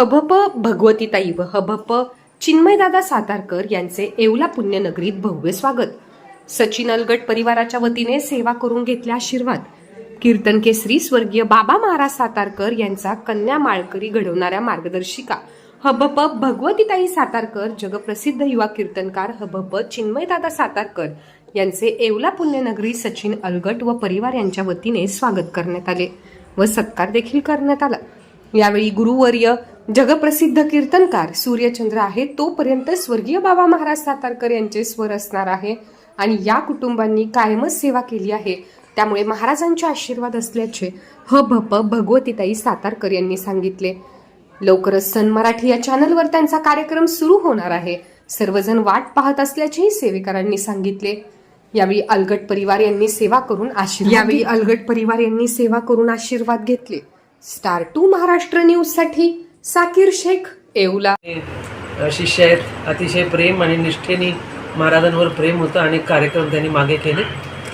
हभप भगवतीताई व हभप चिन्मयदादा सातारकर यांचे येवला पुण्यनगरीत भव्य स्वागत. सचिन अलगट परिवाराच्या वतीने सेवा करून घेतल्या आशीर्वाद. कीर्तन केसरी स्वर्गीय बाबा महाराज सातारकर यांचा कन्या माळकरी घडवणाऱ्या मार्गदर्शिका. हबप भगवतीताई सातारकर जगप्रसिद्ध युवा कीर्तनकार हबप चिन्मयदादा सातारकर यांचे येवला पुण्यनगरी सचिन अलगट व परिवार यांच्या वतीने स्वागत करण्यात आले व सत्कार देखील करण्यात आला. यावेळी गुरुवर्य जगप्रसिद्ध कीर्तनकार सूर्यचंद्र आहे तोपर्यंत स्वर्गीय बाबा महाराज सातारकर यांचे स्वर असणार आहे आणि या कुटुंबांनी कायमच सेवा केली आहे. त्यामुळे महाराजांचे आशीर्वाद असल्याचे ह भप भगवतीताई सातारकर यांनी सांगितले. लवकरच सन मराठी या चॅनलवर त्यांचा कार्यक्रम सुरू होणार आहे. सर्वजण वाट पाहत असल्याचेही सेवेकरांनी सांगितले. यावेळी अलगट परिवार यांनी सेवा करून आशीर्वाद यावेळी अलगट परिवार यांनी सेवा करून आशीर्वाद घेतले. स्टार टू महाराष्ट्र न्यूजसाठी साकीर शेख येवला अ, शिष्य आहेत. अतिशय प्रेम आणि निष्ठेने महाराजांवर प्रेम होतं आणि कार्यक्रम त्यांनी मागे केले.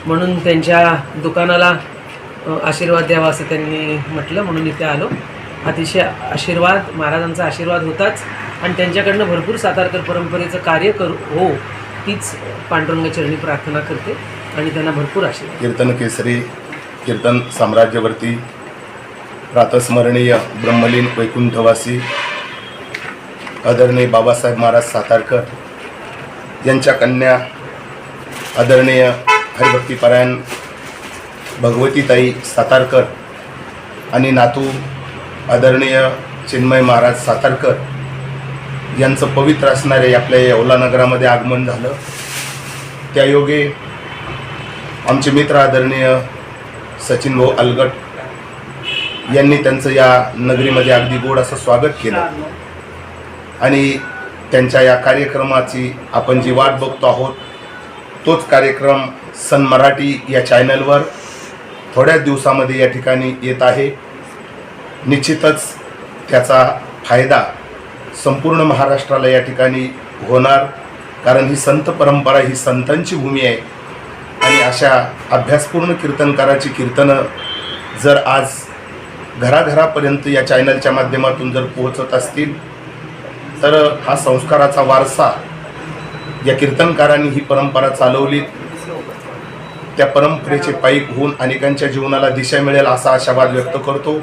म्हणून त्यांच्या दुकानाला आशीर्वाद द्यावा असं त्यांनी म्हटलं. म्हणून इथे आलो. अतिशय आशीर्वाद महाराजांचा आशीर्वाद होताच. आणि त्यांच्याकडनं भरपूर सातारकर परंपरेचं कार्य करू हो तीच पांडुरंगाचरणी प्रार्थना करते आणि त्यांना भरपूर आशीर्वाद. कीर्तन केसरी कीर्तन साम्राज्यवर्ती प्रातस्मरणीय ब्रह्मलीन वैकुंठवासी आदरणीय बाबासाहेब महाराज सातारकर यांच्या कन्या आदरणीय हरिभक्तीपरायण भगवतीताई सातारकर आणि नातू आदरणीय चिन्मय महाराज सातारकर यांचं पवित्र असणारे आपल्या येवला नगरामध्ये आगमन झालं. त्यायोगे आमचे मित्र आदरणीय सचिन भाऊ अलगट यांनी त्यांचं या नगरीमध्ये अगदी गोड असं स्वागत केलं. आणि त्यांच्या या कार्यक्रमाची आपण जी वाट बघतो आहोत तोच कार्यक्रम सन मराठी या चॅनलवर थोड्याच दिवसामध्ये या ठिकाणी येत आहे. निश्चितच त्याचा फायदा संपूर्ण महाराष्ट्राला या ठिकाणी होणार कारण ही संत परंपरा ही संतांची भूमी आहे. आणि अशा अभ्यासपूर्ण कीर्तनकाराची कीर्तनं जर आज घराघरापर्यंत या चॅनलच्या माध्यमातून जर पोहोचत असतील तर हा संस्काराचा वारसा या कीर्तनकारांनी ही परंपरा चालवली त्या परंपरेचे पायीक होऊन अनेकांच्या जीवनाला दिशा मिळेल असा आशावाद व्यक्त करतो.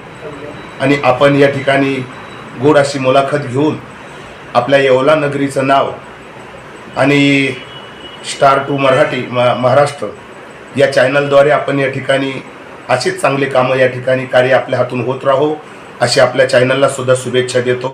आणि आपण या ठिकाणी गोड अशी मुलाखत घेऊन आपल्या येवला नगरीचं नाव आणि स्टार टू मराठी म महाराष्ट्र या चॅनलद्वारे आपण या ठिकाणी असेच चांगले कामं या ठिकाणी कार्य आपल्या हातून होत राहो अशी आपल्या चॅनलला सुद्धा शुभेच्छा देतो.